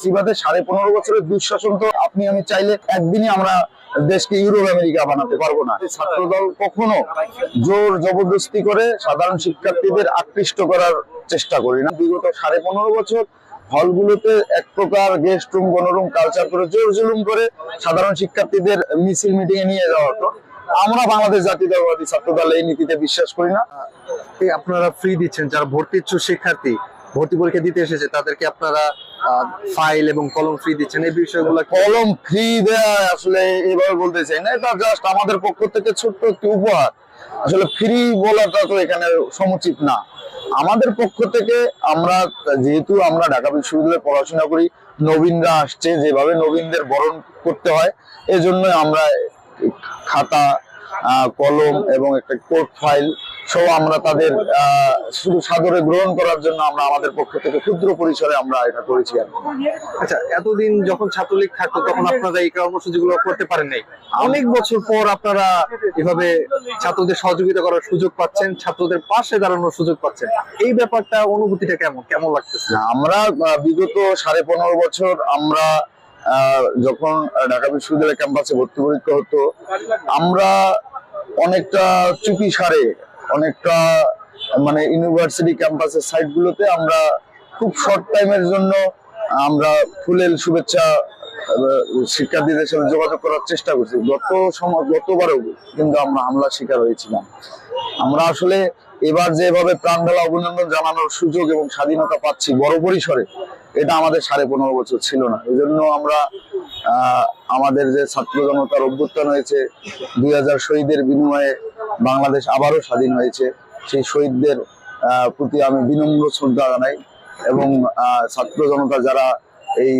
ফেসিবাদের সাড়ে পনেরো বছরের দুঃশাসন তো আপনি, আমি চাইলে একদিনই আমরা দেশকে ইউরোপ আমেরিকা বানাতে পারব না। ছাত্র দল কখনো জোর জবরদস্তি করে সাধারণ শিক্ষার্থীদের আকৃষ্ট করার চেষ্টা করি না। বিগত সাড়ে পনেরো বছর হলগুলোতে এক প্রকার গেস্ট রুম, গণরুম কালচার করে জোর জুলুম করে সাধারণ শিক্ষার্থীদের মিছিল মিটিং এ নিয়ে যাওয়া হতো। আমরা বাংলাদেশ জাতীয়তাবাদী ছাত্র দল এই নীতিতে বিশ্বাস করি না। আপনারা ফ্রি দিচ্ছেন, যারা ভর্তি ইচ্ছুক শিক্ষার্থী ভর্তি পরীক্ষা দিতে এসেছে, তাদেরকে আপনারা ফাইল এবং কলম ফ্রি দিচ্ছেন। এই বিষয়গুলো কলম ফ্রি দেয়া আসলে এভাবে বলতে চাই না, এটা জাস্ট আমাদের পক্ষ থেকে ছোট্ট একটি উপহার। আসলে ফ্রি বলাটা তো এখানে সমুচিত না। আমাদের পক্ষ থেকে আমরা, যেহেতু আমরা ঢাকা বিশ্ববিদ্যালয়ে পড়াশোনা করি, নবীনরা আসছে, যেভাবে নবীনদের বরণ করতে হয়, এজন্য আমরা খাতা কলম এবং একটা কোর্ট ফাইল সহ আমরা তাদের শুধু সাদরে গ্রহণ করার জন্য আমরা আমাদের পক্ষ থেকে ক্ষুদ্র পরিসরে আমরা এটা করেছি আর আচ্ছা এতদিন যখন ছাত্রলীগ থাকতো তখন আপনারা এই কর্মসূচিগুলো করতে পারেন নাই। অনেক বছর পর আপনারা এভাবে ছাত্রদের সহযোগিতা করার সুযোগ পাচ্ছেন ছাত্রদের পাশে দাঁড়ানোর সুযোগ পাচ্ছেন। এই ব্যাপারটা অনুভূতিটা কেমন? কেমন লাগতেছে? আমরা বিগত সাড়ে পনেরো বছর আমরা আহ, যখন ঢাকা বিশ্ববিদ্যালয় ক্যাম্পাসে ভর্তি পরীক্ষা হতো আমরা অনেকটা চুপি সারে অনেকটা মানে ইউনিভার্সিটি ক্যাম্পাসের সাইট গুলোতে আমরা খুব শর্ট টাইমের জন্য আমরা ফুলেল শুভেচ্ছা শিক্ষার্থীদের সাথে যোগাযোগ করার চেষ্টা করছি। গত সময় গতবারও কিন্তু আমরা হামলার শিকার হয়েছিলাম। আমরা আসলে এবার যেভাবে প্রাণ ঢালা অভিনন্দন জানানোর সুযোগ এবং স্বাধীনতা পাচ্ছি বড় পরিসরে, এটা আমাদের সাড়ে পনেরো বছর ছিল না। এজন্য আমরা আমাদের যে ছাত্র জনতার অভ্যুত্থান হয়েছে, দুই হাজার শহীদের বিনিময়ে বাংলাদেশ আবারও স্বাধীন হয়েছে। সেই শহীদদের প্রতি আমি বিনম্র শ্রদ্ধা জানাই এবং ছাত্র জনতা যারা এই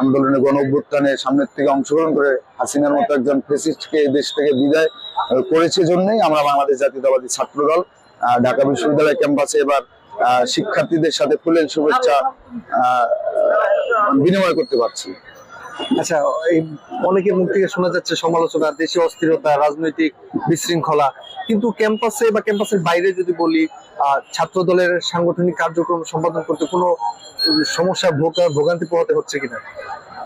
আন্দোলনে গণ অভ্যুত্থানে সামনের থেকে অংশগ্রহণ করে হাসিনার মতো একজন ফেসিস্টকে এই দেশ থেকে বিদায় করেছে জন্যই আমরা বাংলাদেশ জাতীয়তাবাদী ছাত্র দল ঢাকা বিশ্ববিদ্যালয় ক্যাম্পাসে এবার শিক্ষার্থীদের সাথে ফুলের শুভেচ্ছা বিনিময় করতে পারছি। আচ্ছা এই অনেকের মুখ থেকে শোনা যাচ্ছে সমালোচনা, দেশীয় অস্থিরতা, রাজনৈতিক বিশৃঙ্খলা। কিন্তু ক্যাম্পাসে বা ক্যাম্পাসের বাইরে যদি বলি ছাত্র দলের সাংগঠনিক কার্যক্রম সম্পাদন করতে কোনো সমস্যা ভোগা- ভোগান্তি পোহাতে হচ্ছে কিনা?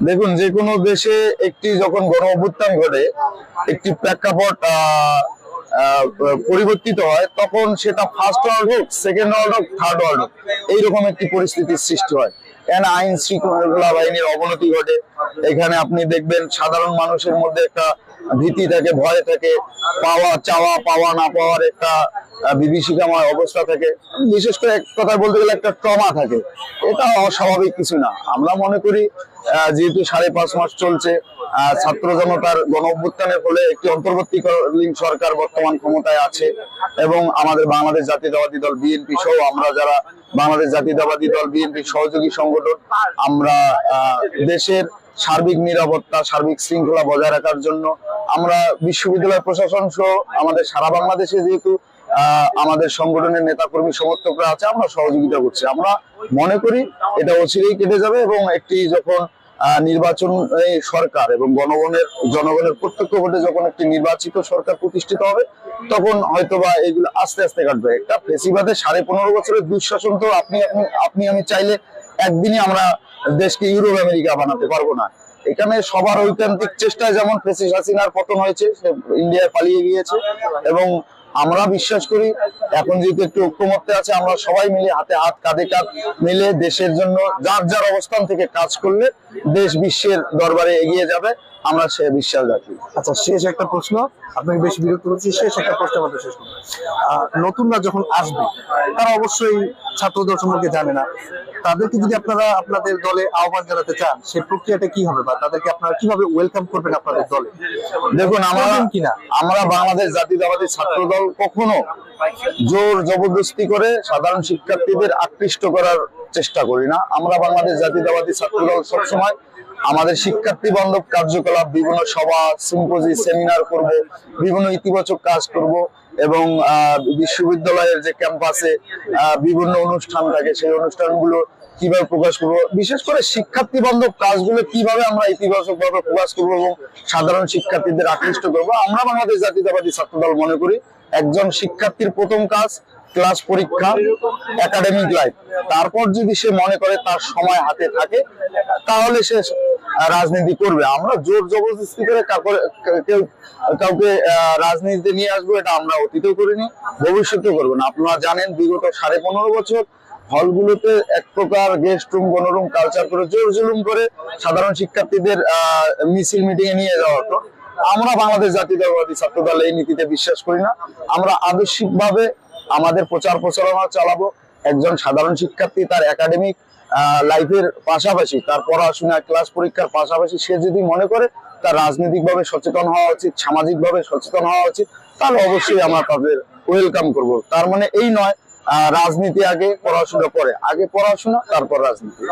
দেখুন, যে কোনো দেশে একটি যখন গণ অভ্যুত্থান ঘটে, একটি প্রেক্ষাপট পরিবর্তিত হয়, তখন সেটা ফার্স্ট ওয়ার্ল্ড হোক সেকেন্ড ওয়ার্ল্ড হোক থার্ড ওয়ার্ল্ড হোক, এইরকম একটি পরিস্থিতির সৃষ্টি হয়। কেন আইন শৃঙ্খলা বাহিনীর অবনতি ঘটে? এখানে আপনি দেখবেন সাধারণ মানুষের মধ্যে একটা ভীতি থাকে, ভয় থাকে, পাওয়া, চাওয়া, পাওয়া, না পাওয়ার একটা বিভীষিকাময় অবস্থা থাকে। বিশেষ করে এক কথা বলতে গেলে একটা ট্রমা থাকে। এটা অস্বাভাবিক কিছু না। আমরা মনে করি যেহেতু সাড়ে পাঁচ মাস চলছে ছাত্র জনতার গণ অভ্যুত্থানের ফলে একটি অন্তর্বর্তীকালীন সরকার বর্তমান ক্ষমতায় আছে এবং আমাদের বাংলাদেশ জাতীয়তাবাদী দল বিএনপি সহ আমরা যারা বাংলাদেশ জাতীয়তাবাদী দল বিএনপি সহযোগী সংগঠন, আমরা দেশের সার্বিক নিরাপত্তা, সার্বিক শৃঙ্খলা বজায় রাখার জন্য আমরা বিশ্ববিদ্যালয় প্রশাসন সহ আমাদের সারা বাংলাদেশে যেহেতু আমাদের সংগঠনের নেতাকর্মী সমর্থকরা আছে, আমরা সহযোগিতা করছি। আমরা মনে করি এটা অচিরেই কেটে যাবে এবং একটি যখন নির্বাচন সরকার এবং গণগণের, জনগণের প্রত্যক্ষ ভোটে যখন একটি নির্বাচিত সরকার প্রতিষ্ঠিত হবে, তখন হয়তোবা এগুলো আস্তে আস্তে কাটবে। একটা ফেসিবাদের সাড়ে পনেরো বছরের দুঃশাসন তো আপনি, আপনি- আমি চাইলে একদিনই আমরা দেশকে ইউরোপ আমেরিকা বানাতে পারব না। এখানে সবার ঐকান্তিক চেষ্টায় যেমন ফেসিস হাসিনার পতন হয়েছে, সে ইন্ডিয়ায় পালিয়ে গিয়েছে এবং আমরা বিশ্বাস করি, এখন যেহেতু একটু ঐক্যমত্যে আছে, আমরা সবাই মিলে হাতে হাত, কাঁধে কাঁধ মিলে দেশের জন্য যার যার অবস্থান থেকে কাজ করলে দেশ বিশ্বের দরবারে এগিয়ে যাবে। আমরা সে বিশ্বাস রাখি আচ্ছা শেষ একটা প্রশ্ন। আপনাকে বেশি বিরক্ত করছি শেষ একটা প্রশ্ন আমাদের শেষ করব। নতুনরা যখন আসবে তারা অবশ্যই ছাত্রদল সম্পর্কে জানে না। তাদেরকে যদি আপনারা আপনাদের দলে আহ্বান জানাতে চান সেই প্রক্রিয়াটা কি হবে বা তাদেরকে আপনারা কীভাবে ওয়েলকাম করবেন আপনাদের দলে? দেখুন আমরা কিনা? আমরা বাংলাদেশ জাতীয়তাবাদী ছাত্র দল কখনো জোর জবরদস্তি করে সাধারণ শিক্ষার্থীদের আকৃষ্ট করার চেষ্টা করি না। আমরা বাংলাদেশ জাতীয়তাবাদী ছাত্র দল সবসময় আমাদের শিক্ষার্থী বান্ধব কার্যকলাপ, বিভিন্ন সভা সিম্পোজি সেমিনার করব, বিভিন্ন ইতিবাচক কাজ করব এবং বিশ্ববিদ্যালয়ের যে ক্যাম্পাসে বিভিন্ন অনুষ্ঠান থাকে, সেই অনুষ্ঠানগুলো কীভাবে প্রকাশ করব, বিশেষ করে শিক্ষার্থী বান্ধব কাজগুলো কীভাবে আমরা ইতিবাচক ভাবে প্রকাশ করব এবং সাধারণ শিক্ষার্থীদের আকৃষ্ট করব, আমরা বাংলাদেশ জাতীয়তাবাদী ছাত্রদল মনে করি একজন শিক্ষার্থীর প্রথম কাজ ক্লাস পরীক্ষা একাডেমিক লাইফ তারপর যদি সে মনে করে তার সময় হাতে থাকে, তাহলে সে রাজনীতি করবে। আমরা জোর জবরদস্তি করে কাউকে- কেউ কাউকে রাজনীতিতে নিয়ে আসব, এটা আমরা অতীতেও করিনি, ভবিষ্যতেও করব না। আপনারা জানেন, বিগত সাড়ে পনেরো বছর হলগুলোতে এক প্রকার গেস্ট রুম গণরুম কালচার করে জোর জুলুম করে সাধারণ শিক্ষার্থীদের মিছিল মিটিং এ নিয়ে যাওয়া হতো। আমরা বাংলাদেশ জাতীয়তাবাদী ছাত্র দল এই নীতিতে বিশ্বাস করি না। আমরা আদর্শিকভাবে আমাদের প্রচার প্রচারণা চালাবো। একজন সাধারণ শিক্ষার্থী, তার একাডেমিক লাইফের পাশাপাশি তার পড়াশোনা ক্লাস পরীক্ষার পাশাপাশি সে যদি মনে করে তার রাজনৈতিকভাবে সচেতন হওয়া উচিত, সামাজিকভাবে সচেতন হওয়া উচিত, তাহলে অবশ্যই আমরা তাদের ওয়েলকাম করব। তার মানে এই নয় রাজনীতি আগে পড়াশোনা পরে আগে পড়াশোনা, তারপর রাজনীতি।